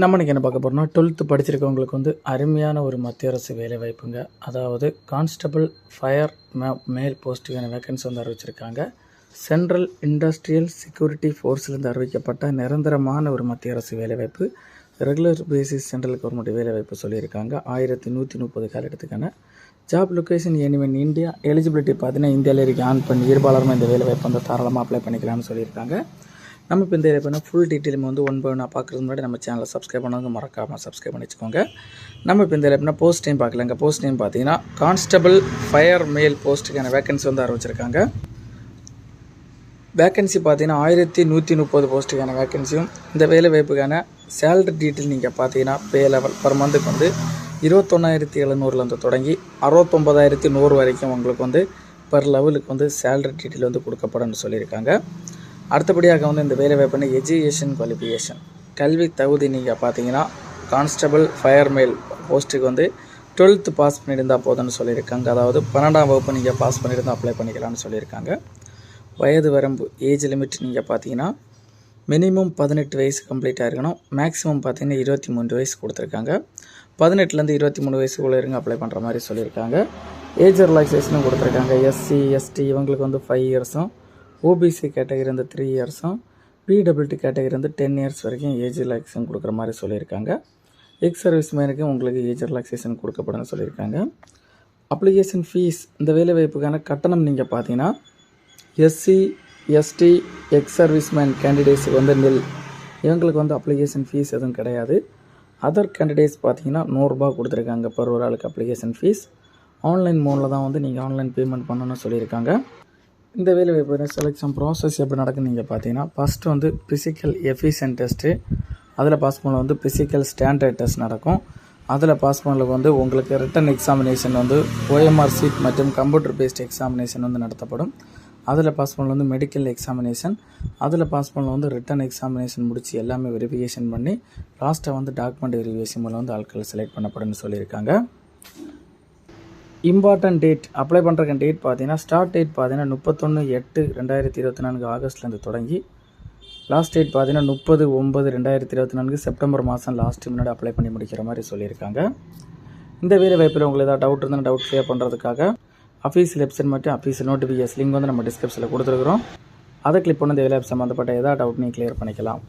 நம்ம இன்றைக்கி என்ன பார்க்க போகிறோம்னா டுவெல்த்து படிச்சிருக்கவங்களுக்கு வந்து அருமையான ஒரு மத்திய அரசு வேலை வாய்ப்புங்க. அதாவது கான்ஸ்டபிள் ஃபயர் மே மேல் போஸ்ட்டுக்கான வேக்கன்ஸ் வந்து அறிவிச்சிருக்காங்க. சென்ட்ரல் இண்டஸ்ட்ரியல் செக்யூரிட்டி ஃபோர்ஸ்லேருந்து அறிவிக்கப்பட்ட நிரந்தரமான ஒரு மத்திய அரசு வேலைவாய்ப்பு ரெகுலர் பேசிஸ் சென்ட்ரல் கவர்மெண்ட் வேலைவாய்ப்பு சொல்லியிருக்காங்க. ஆயிரத்தி நூற்றி முப்பது காலகட்டத்துக்கான job location anyone India eligibility பார்த்தீங்கன்னா இந்தியாவில் இருக்க. ஆன் பண்ணி இயல்பாளருமே இந்த வேலைவாய்ப்பு வந்து தாராளமாக அப்ளை பண்ணிக்கலாம்னு சொல்லியிருக்காங்க. நம்ம இப்போ இந்த பண்ண ஃபுல் டீட்டெயிலுமே வந்து ஒன் பை ஒன்னாக பார்க்குறது முன்னாடி நம்ம சேனலை சப்ஸ்கிரைப் பண்ணுவாங்க மறக்காமல் சப்ஸ்கிரைப் பண்ணி வச்சுக்கோங்க நம்ம இப்போ இந்த எப்படின்னா போஸ்ட் டைம் பார்க்கலாங்க போஸ்ட் டைம் பார்த்தீங்கன்னா கான்ஸ்டபிள் ஃபயர் மேல் போஸ்ட்டுக்கான வேகன்சி வந்து ஆரம்பிச்சிருக்காங்க. வேகன்சி பார்த்தீங்கன்னா ஆயிரத்தி நூற்றி முப்பது போஸ்ட்டுக்கான வேகன்சியும் இந்த வேலை வாய்ப்புக்கான சேலரி டீட்டெயில் நீங்கள் பார்த்தீங்கன்னா பே லெவல் பர் மந்த்துக்கு வந்து இருபத்தொன்னாயிரத்தி எழுநூறுலேருந்து தொடங்கி அறுபத்தொம்பதாயிரத்தி நூறு வரைக்கும் உங்களுக்கு வந்து பர் லெவலுக்கு வந்து சேலரி டீட்டெயில் வந்து கொடுக்கப்படும் சொல்லியிருக்காங்க. அடுத்தபடியாக வந்து இந்த வேலைவாய்ப்புனா எஜுகேஷன் குவாலிஃபிகேஷன் கல்வி தகுதி நீங்கள் பார்த்தீங்கன்னா கான்ஸ்டபிள் ஃபயர் மேல் போஸ்ட்டுக்கு வந்து டுவெல்த்து பாஸ் பண்ணியிருந்தால் போதும்னு சொல்லியிருக்காங்க. அதாவது பன்னெண்டாம் வகுப்பு நீங்கள் பாஸ் பண்ணியிருந்தால் அப்ளை பண்ணிக்கலாம்னு சொல்லியிருக்காங்க. வயது வரம்பு ஏஜ் லிமிட் நீங்கள் பார்த்தீங்கன்னா மினிமம் பதினெட்டு வயசு கம்ப்ளீட் ஆகிருக்கணும் மேக்ஸிமம் பார்த்தீங்கன்னா இருபத்தி மூணு வயசு கொடுத்துருக்காங்க. பதினெட்டுலேருந்து இருபத்தி மூணு வயசுக்குள்ளே இருங்க அப்ளை பண்ணுற மாதிரி சொல்லியிருக்காங்க. ஏஜ் ரிலாக்ஸேஷனும் கொடுத்துருக்காங்க. எஸ்சி எஸ்டி இவங்களுக்கு வந்து ஃபைவ் இயர்ஸும் ஓபிசி கேட்டகரி வந்து த்ரீ இயர்ஸும் பிடபிள்டி கேட்டகரி வந்து டென் இயர்ஸ் வரைக்கும் ஏஜ் ரிலாக்ஸேஷன் கொடுக்குற மாதிரி சொல்லியிருக்காங்க. எக்ஸ் சர்வீஸ் மேனுக்கு உங்களுக்கு ஏஜ் ரிலாக்ஸேஷன் கொடுக்கப்படும் சொல்லியிருக்காங்க. அப்ளிகேஷன் ஃபீஸ் இந்த வேலை வாய்ப்புக்கான கட்டணம் நீங்கள் பார்த்தீங்கன்னா எஸ்சி எஸ்டி எக்ஸ் சர்வீஸ்மேன் கேண்டிடேட்ஸுக்கு வந்து நில் இவங்களுக்கு வந்து அப்ளிகேஷன் ஃபீஸ் எதுவும் கிடையாது. அதர் கேண்டிடேட்ஸ் பார்த்தீங்கன்னா நூறுரூபா கொடுத்துருக்காங்க பர் ஒரு ஆளுக்கு அப்ளிகேஷன் ஃபீஸ் ஆன்லைன் மோனில் தான் வந்து நீங்கள் ஆன்லைன் பேமெண்ட் பண்ணணும்னு சொல்லியிருக்காங்க. இந்த வேலை வாய்ப்பு செலெக்ஷன் ப்ராசஸ் எப்படி நடக்குன்னு நீங்கள் பார்த்தீங்கன்னா ஃபஸ்ட்டு வந்து ஃபிசிக்கல் எஃபிஷியன் டெஸ்ட்டு அதில் பாஸ் பண்ண வந்து ஃபிசிக்கல் ஸ்டாண்டர்ட் டெஸ்ட் நடக்கும். அதில் பாஸ் பண்ணல வந்து உங்களுக்கு ரிட்டன் எக்ஸாமினேஷன் வந்து ஓஎம்ஆர் சீட் மற்றும் கம்ப்யூட்டர் பேஸ்ட் எக்ஸாமினேஷன் வந்து நடத்தப்படும். அதில் பாஸ் பண்ணல வந்து மெடிக்கல் எக்ஸாமினேஷன் அதில் பாஸ் பண்ணல வந்து ரிட்டன் எக்ஸாமினேஷன் முடித்து எல்லாமே வெரிஃபிகேஷன் பண்ணி லாஸ்ட்டாக வந்து டாக்குமெண்ட் வெரிஃபிகேஷன் மூலம் வந்து ஆட்கள் செலக்ட் பண்ணப்படும்னு சொல்லியிருக்காங்க. இம்பார்ட்டன்ட் டேட் அப்ளை பண்ணுறக்கு டேட் பார்த்தீங்கன்னா ஸ்டார்ட் டேட் பார்த்தீங்கன்னா முப்பத்தொன்று எட்டு ரெண்டாயிரத்தி இருபத்தி நான்கு ஆகஸ்ட்லேருந்து தொடங்கி லாஸ்ட் டேட் பார்த்தீங்கன்னா முப்பது ஒம்பது ரெண்டாயிரத்தி இருபத்தி நான்கு செப்டம்பர் மாதம் லாஸ்ட் முன்னாடி அப்ளை பண்ணி முடிக்கிற மாதிரி சொல்லியிருக்காங்க. இந்த வேலை வாய்ப்பில் உங்களுக்கு ஏதாவது டவுட் இருந்தால் டவுட் கிளியர் பண்ணுறதுக்காக அஃபீஷியல் வெப்சைட் மற்றும் அஃபீஷியல் நோட்டிஃபிகேஷன் லிங்க் வந்து நம்ம டிஸ்கிரிப்ஷனில் கொடுத்துருக்குறோம். அதை கிளிக் பண்ண இந்த வேலை சம்மந்தப்பட்ட ஏதாவது டவுட் நீங்கள் கிளியர் பண்ணிக்கலாம்.